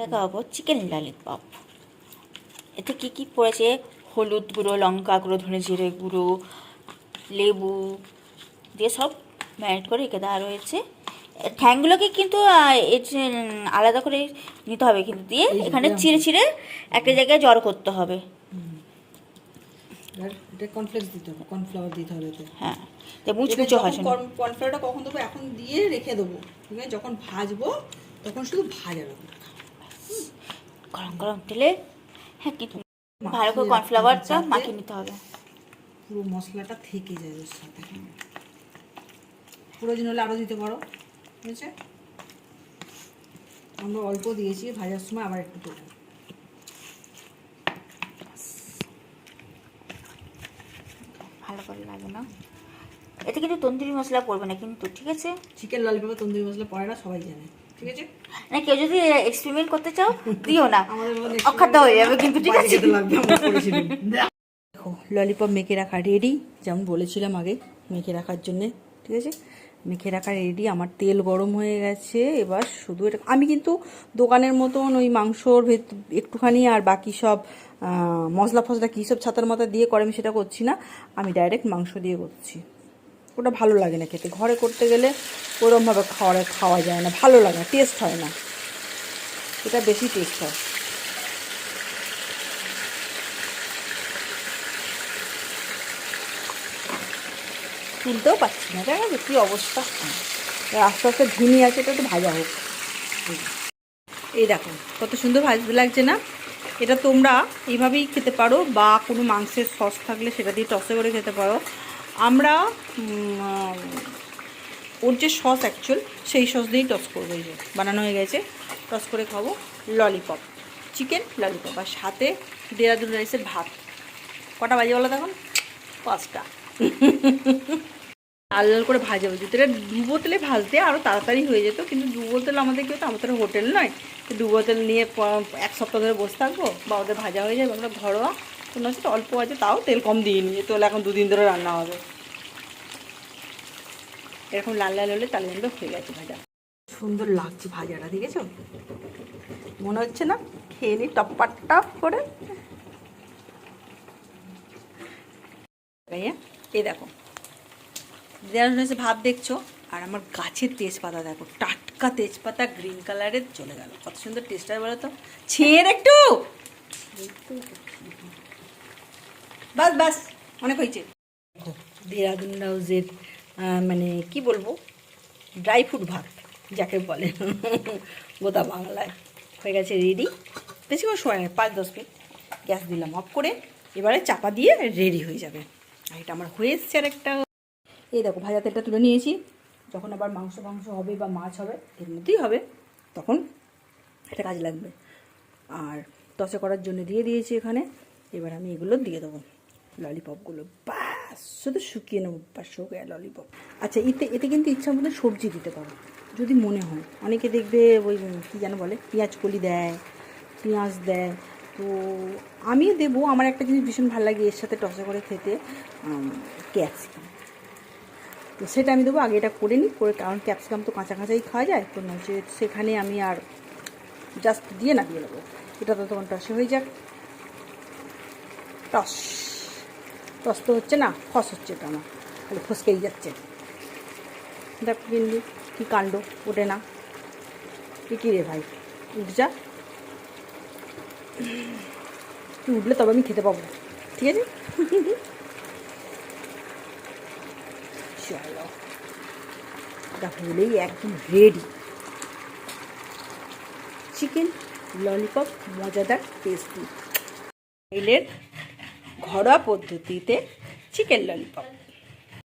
দেখাবো chicken lollipop এতে কি কি পড়েছে? হলুদ গুঁড়ো লঙ্কা গুঁড়ো ধনে জিরে গুঁড়ো লেবু দিয়ে সব ম্যারিনেট করে রেখে দেওয়া রয়েছে। ঠ্যাংগুলোকে কিন্তু আলাদা করে নিতে হবে কিন্তু দিয়ে এখানে। চিড়ে চিড়ে একটা জায়গায় জড়ো করতে হবে। কর্নফ্লেক্স দিতে হবে কর্নফ্লাওয়ার দিতে হবে হ্যাঁ মুচমুচো হয় কর্নফ্লাওয়ারটা কখন দেবো? এখন দিয়ে রেখে দেবো। ঠিক আছে যখন ভাজবো তখন শুধু ভাজা রাখব গরম গরম তেলে হ্যাঁ কিন্তু ভালো করে কর্নফ্লাওয়ারটা মাখিয়ে নিতে হবে। পুরো মশলাটা থেকে যায় ওর সাথে। প্রয়োজন হলে আরও দিতে পারো আছে? আমরা অল্প দিয়েছি ভাজার সময় আবার একটু দেবো। ভালো করে লাগে না? এতে কিন্তু তন্দুরি মশলা পড়বে না কিন্তু ঠিক আছে? চিকেন ললিপপে তন্দুরি মশলা পড়ে না সবাই জানে। ঠিক আছে? না কেউ যদি এক্সপেরিমেন্ট করতে চাও দিও না। অখাদ্য হয়ে যাবে কিন্তু ঠিক আছে? দেখো ললিপপ মেখে রাখা রেডি যেমন বলেছিলাম আগে মেখে রাখার জন্যে ঠিক আছে? মেখে রাখা রেডি আমার তেল গরম হয়ে গেছে এবার শুধু এটা আমি কিন্তু দোকানের মতন ওই মাংসর ভেত একটুখানি আর বাকি সব মশলা ফসলা কী সব ছাতার মাথা দিয়ে করে আমি সেটা করছি না আমি ডাইরেক্ট মাংস দিয়ে করছি। ওটা ভালো লাগে না খেতে। ঘরে করতে গেলে ওরমভাবে খাওয়া খাওয়া যায় না, ভালো লাগে না টেস্ট হয় না। এটা বেশি টেস্ট হয়। তুলতেও পারছি না দেখা যাচ্ছে কী অবস্থা? আস্তে আস্তে ধিমি আছে, এটা একটু ভাজা হোক। এই দেখো, কত সুন্দর ভাজতে লাগছে না? এটা তোমরা এইভাবেই খেতে পারো, বা কোনো মাংসের সস থাকলে সেটা দিয়ে টসে করে খেতে পারো। আমরা ওর যে সস অ্যাকচুয়াল সেই সস দিয়েই টস করব এই যে, বানানো হয়ে গেছে। টস করে খাব ললিপপ চিকেন ললিপপ আর সাথে দেরাদুন রাইসের ভাত। কটা বাজে বলো তখন পাঁচটা। লাল লাল করে ভাজা হয়েছে এটা দু বোতলে ভাজতে আরও তাড়াতাড়ি হয়ে যেত, কিন্তু দু বোতল আমাদের কেউ তো, আমাদের হোটেল নয়। তো দু বোতল নিয়ে এক সপ্তাহ ধরে বসে থাকব, বা ওদের ভাজা হয়ে যাবে আমরা ঘরোয়া। হচ্ছে অল্প আছে, তাও তেল কম দিয়ে নিয়ে তেল এখন দুদিন ধরে রান্না হবে। এরকম লাল লাল হলে তাহলে জানবে হয়ে গেছে ভাজা। সুন্দর লাগছে ভাজাটা, দেখেছ? মনে হচ্ছে না খেয়ে নি টপ্পা টপ করে এই দেখো। এসে ভাব দেখছ, আর আমার গাছের তেজপাতা দেখো, টাটকা তেজপাতা গ্রিন কালারের চলে গেল। কত সুন্দর টেস্টার বলো তো? ছেড় একটু! বাস বাস, অনেক হয়েছে। দেরাদুন হাউসের মানে কি বলব? ড্রাই ফ্রুট ভাত, যাকে বলে। গোদা বাংলায় হয়ে গেছে রেডি বেশিক্ষণ সময় নেই, পাঁচ, দশ মিনিট। গ্যাস দিলাম অফ করে, এবারে চাপা দিয়ে রেডি হয়ে যাবে। আর এটা আমার হয়ে এসছে আর একটা এই দেখো, ভাজা তেলটা তুলে নিয়েছি। যখন আবার মাংস মাংস হবে বা মাছ হবে, এর মধ্যেই হবে, তখন এটা কাজে লাগবে। আর টসে করার জন্য দিয়ে দিয়েছি এখানে। এবার আমি এগুলো দিয়ে দেবো। ললিপপগুলো ব্যাস শুধু শুকিয়ে নেব ব্যাস শুকিয়ে ললিপপ আচ্ছা এতে এতে কিন্তু ইচ্ছা মতো সবজি দিতে পারো, যদি মনে হয়। অনেকে দেখবে ওই, কী যেন বলে, পেঁয়াজ কলি দেয়, পেঁয়াজ দেয়। তো আমিও দেবো, আমার একটা জিনিস ভীষণ ভালো লাগে, এর সাথে টসে করে খেতে ক্যাপসিকাম তো সেটা আমি দেবো, আগে এটা করে নিই, করে, কারণ ক্যাপসিকাম তো কাঁচা কাঁচাই খাওয়া যায়, তো যে সেখানে আমি আর জাস্ট দিয়ে না দিয়ে দেবো। এটা তো তখন টসে হয়ে যাক। টস। টস তো হচ্ছে না ফস হচ্ছে এটা আমার খালি ফসকেই যাচ্ছে। দেখ বিন্দু, কী কাণ্ড, ওঠে না। কী রে ভাই? উঠ যা। তুই উঠলে তবে আমি খেতে পাবো, ঠিক আছে? চলো। এটা হলেই একদম রেডি চিকেন ললিপপ মজাদার টেস্টি এলের ঘরোয়া পদ্ধতিতে চিকেন ললিপপ